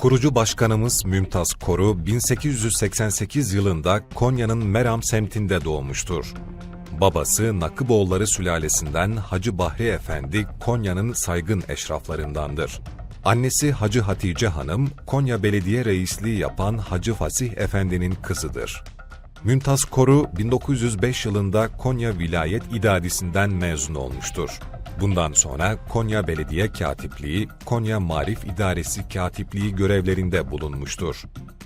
Kurucu başkanımız Mümtaz Koru 1888 yılında Konya'nın Meram semtinde doğmuştur. Babası Nakıboğulları sülalesinden Hacı Bahri Efendi Konya'nın saygın eşraflarındandır. Annesi Hacı Hatice Hanım, Konya Belediye Reisliği yapan Hacı Fasih Efendi'nin kızıdır. Mümtaz Koru 1905 yılında Konya Vilayet İdadisi'nden mezun olmuştur. Bundan sonra Konya Belediye Katipliği, Konya Marif İdaresi Katipliği görevlerinde bulunmuştur.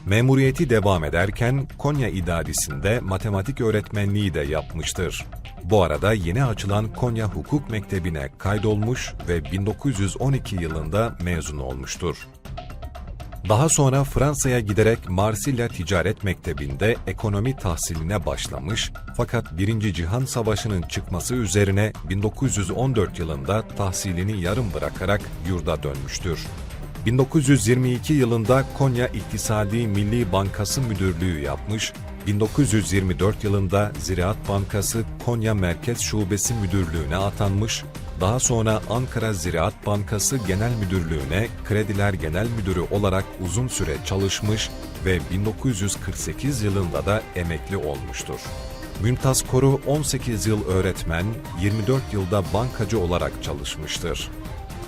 Memuriyeti devam ederken Konya İdadisi'nde matematik öğretmenliği de yapmıştır. Bu arada yeni açılan Konya Hukuk Mektebi'ne kaydolmuş ve 1912 yılında mezun olmuştur. Daha sonra Fransa'ya giderek Marsilya Ticaret Mektebi'nde ekonomi tahsiline başlamış fakat 1. Cihan Savaşı'nın çıkması üzerine 1914 yılında tahsilini yarım bırakarak yurda dönmüştür. 1922 yılında Konya İktisadi Milli Bankası Müdürlüğü yapmış, 1924 yılında Ziraat Bankası Konya Merkez Şubesi Müdürlüğü'ne atanmış, daha sonra Ankara Ziraat Bankası Genel Müdürlüğü'ne Krediler Genel Müdürü olarak uzun süre çalışmış ve 1948 yılında da emekli olmuştur. Mümtaz Koru 18 yıl öğretmen, 24 yılda bankacı olarak çalışmıştır.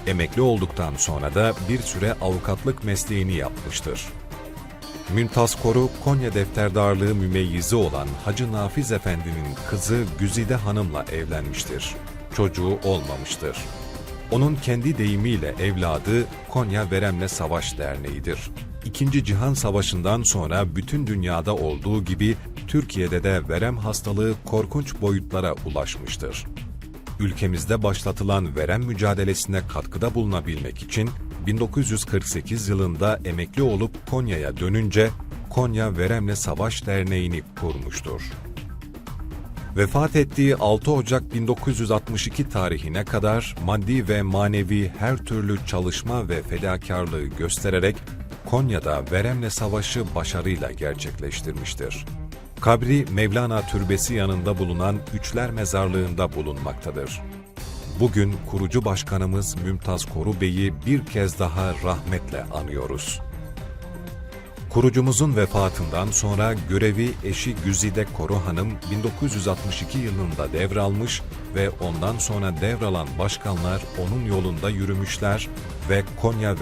Emekli olduktan sonra da bir süre avukatlık mesleğini yapmıştır. Mümtaz Koru, Konya Defterdarlığı mümeyyizi olan Hacı Nafiz Efendi'nin kızı Güzide Hanım'la evlenmiştir. Çocuğu olmamıştır. Onun kendi deyimiyle evladı Konya Veremle Savaş Derneği'dir. İkinci Cihan Savaşı'ndan sonra bütün dünyada olduğu gibi Türkiye'de de verem hastalığı korkunç boyutlara ulaşmıştır ülkemizde başlatılan verem mücadelesine katkıda bulunabilmek için 1948 yılında emekli olup Konya'ya dönünce Konya Veremle Savaş Derneği'ni kurmuştur. Vefat ettiği 6 Ocak 1962 tarihine kadar maddi ve manevi her türlü çalışma ve fedakarlığı göstererek Konya'da Veremle Savaşı başarıyla gerçekleştirmiştir. Kabri Mevlana Türbesi yanında bulunan Üçler Mezarlığı'nda bulunmaktadır. Bugün kurucu başkanımız Mümtaz Koru Bey'i bir kez daha rahmetle anıyoruz. Kurucumuzun vefatından sonra görevi eşi Güzide Koru Hanım 1962 yılında devralmış ve ondan sonra devralan başkanlar onun yolunda yürümüşler ve Konya